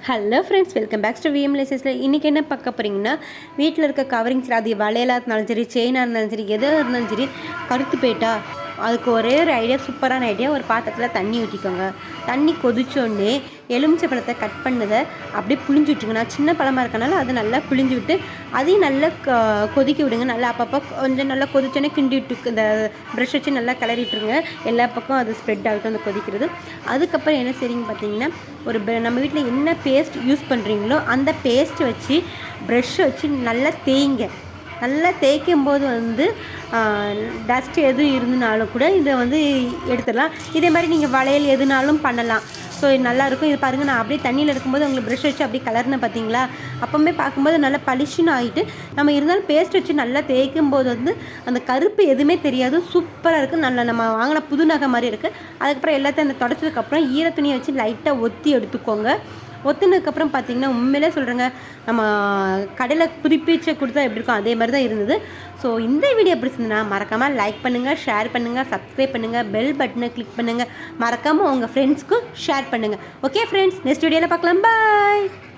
Hello friends welcome back to VM லேசஸில் இன்றைக்கி என்ன பார்க்க போகிறீங்கன்னா வீட்டில் இருக்க கவரிங்ஸ் அது வளையலாக இருந்தாலும் சரி செயினாக இருந்தாலும் சரி எதாக இருந்தாலும் சரி கருத்து போயிட்டா அதுக்கு ஒரே ஒரு ஐடியா சூப்பரான ஐடியா ஒரு பாத்திரத்தில் தண்ணி ஊற்றிக்கோங்க தண்ணி கொதிச்சோடனே எலுமிச்சை பழத்தை கட் பண்ணதை அப்படியே புளிஞ்சு விட்டுருங்க. நான் சின்ன பழமாக இருக்கனால அதை நல்லா புளிஞ்சு விட்டு அதையும் நல்லா க கொதிக்க விடுங்க. நல்லா அப்பப்போ கொஞ்சம் நல்லா கொதிச்சோடனே கிண்டி விட்டு இந்த ப்ரஷ் வச்சு நல்லா கிளறிட்டுருங்க எல்லா பக்கம் அது ஸ்ப்ரெட் ஆகிட்டு அந்த கொதிக்கிறது. அதுக்கப்புறம் என்ன செய்றீங்க பார்த்தீங்கன்னா ஒரு நம்ம வீட்டில் என்ன பேஸ்ட் யூஸ் பண்ணுறீங்களோ அந்த பேஸ்ட் வச்சு ப்ரெஷ்ஷை வச்சு நல்லா தேய்ங்க. நல்லா தேய்க்கும் போது வந்து டஸ்ட் எது இருந்தனாலும் கூட இதை வந்து எடுத்துடலாம். இதே மாதிரி நீங்கள் வளையல் எதுனாலும் பண்ணலாம். ஸோ இது நல்லாயிருக்கும் இது பாருங்கள் நான் அப்படியே தண்ணியில் இருக்கும்போது உங்களுக்கு ப்ரஷ் வச்சு அப்படியே கலர்னு பார்த்தீங்களா? அப்போவுமே பார்க்கும்போது நல்லா பளிச்சுன்னு ஆகிட்டு நம்ம இருந்தாலும் பேஸ்ட் வச்சு நல்லா தேய்க்கும் போது வந்து அந்த கருப்பு எதுவுமே தெரியாது. சூப்பராக இருக்குது நல்லா நம்ம வாங்கின புது நகை மாதிரி இருக்குது அதுக்கப்புறம் எல்லாத்தையும் அந்த தொடச்சதுக்கப்புறம் ஈர துணியை வச்சு லைட்டாக ஒத்தி எடுத்துக்கோங்க. ஒத்துனதுக்கப்புறம் பார்த்தீங்கன்னா உண்மையிலே சொல்கிறேங்க நம்ம கடையில் புதுப்பீச்சை கொடுத்தா எப்படி இருக்கும் அதே மாதிரி தான் இருந்தது. ஸோ இந்த வீடியோ பிடிச்சிருந்ததுன்னா மறக்காமல் லைக் பண்ணுங்கள் ஷேர் பண்ணுங்கள் சப்ஸ்கிரைப் பண்ணுங்கள் பெல் பட்டனை கிளிக் பண்ணுங்கள் மறக்காமல் உங்கள் ஃப்ரெண்ட்ஸ்க்கும் ஷேர் பண்ணுங்கள் ஓகே ஃப்ரெண்ட்ஸ் நெக்ஸ்ட் வீடியோவில் பார்க்கலாம். பாய்